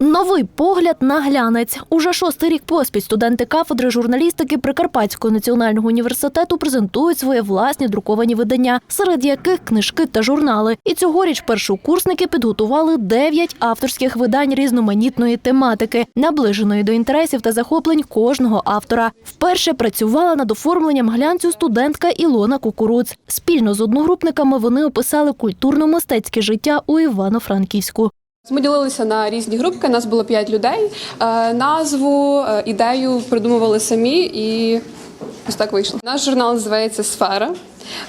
Новий погляд на глянець. Уже шостий рік поспіль студенти кафедри журналістики Прикарпатського національного університету презентують свої власні друковані видання, серед яких книжки та журнали. І цьогоріч першокурсники підготували дев'ять авторських видань різноманітної тематики, наближеної до інтересів та захоплень кожного автора. Вперше працювала над оформленням глянцю студентка Ілона Кукуруц. Спільно з одногрупниками вони описали культурно-мистецьке життя у Івано-Франківську. Ми ділилися на різні групки. Нас було п'ять людей. Е, Назву, е, ідею придумували самі, і ось так вийшло. Наш журнал називається Сфера.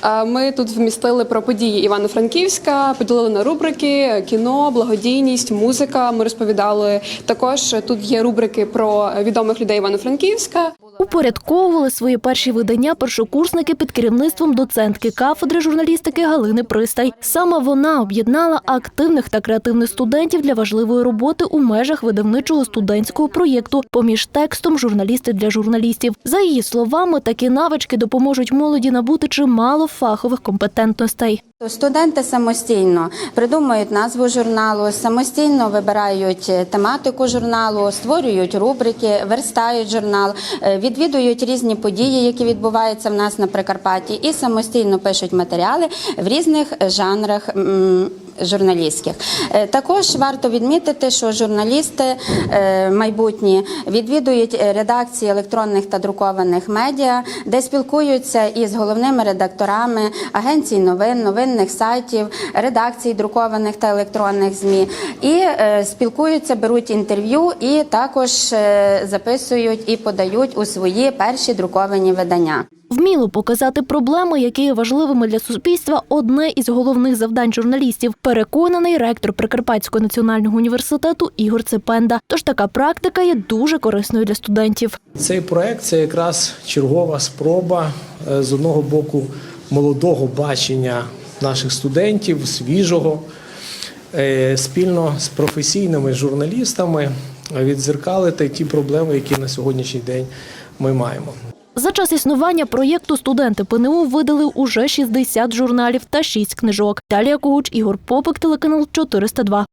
Е, Ми тут вмістили про події Івано-Франківська, поділили на рубрики: кіно, благодійність, музика. Ми розповідали також. Тут є рубрики про відомих людей Івано-Франківська. Упорядковували свої перші видання першокурсники під керівництвом доцентки кафедри журналістики Галини Пристай. Саме вона об'єднала активних та креативних студентів для важливої роботи у межах видавничого студентського проєкту поміж текстом журналісти для журналістів. За її словами, такі навички допоможуть молоді набути чимало фахових компетентностей. Студенти самостійно придумують назву журналу, самостійно вибирають тематику журналу, створюють рубрики, верстають журнал, е, відвідують різні події, які відбуваються в нас на Прикарпатті, і самостійно пишуть матеріали в різних жанрах. Журналістських Е, також варто відмітити, що журналісти е, майбутні відвідують е, редакції електронних та друкованих медіа, де спілкуються із головними редакторами агенцій новин, новинних сайтів, редакцій друкованих та електронних змі, і спілкуються, беруть інтерв'ю і також записують і подають у свої перші друковані видання. Вміло показати проблеми, які є важливими для суспільства, одне із головних завдань журналістів. Переконаний ректор Прикарпатського національного університету Ігор Цепенда. Тож така практика є дуже корисною для студентів. Цей проект це якраз чергова спроба е, з одного боку молодого бачення наших студентів, свіжого, е, спільно з професійними журналістами відзеркалити ті проблеми, які на сьогоднішній день ми маємо. За час існування проєкту студенти ПНУ видали уже 60 журналів та 6 книжок. Далі Куч, Ігор Попик, телеканал 402.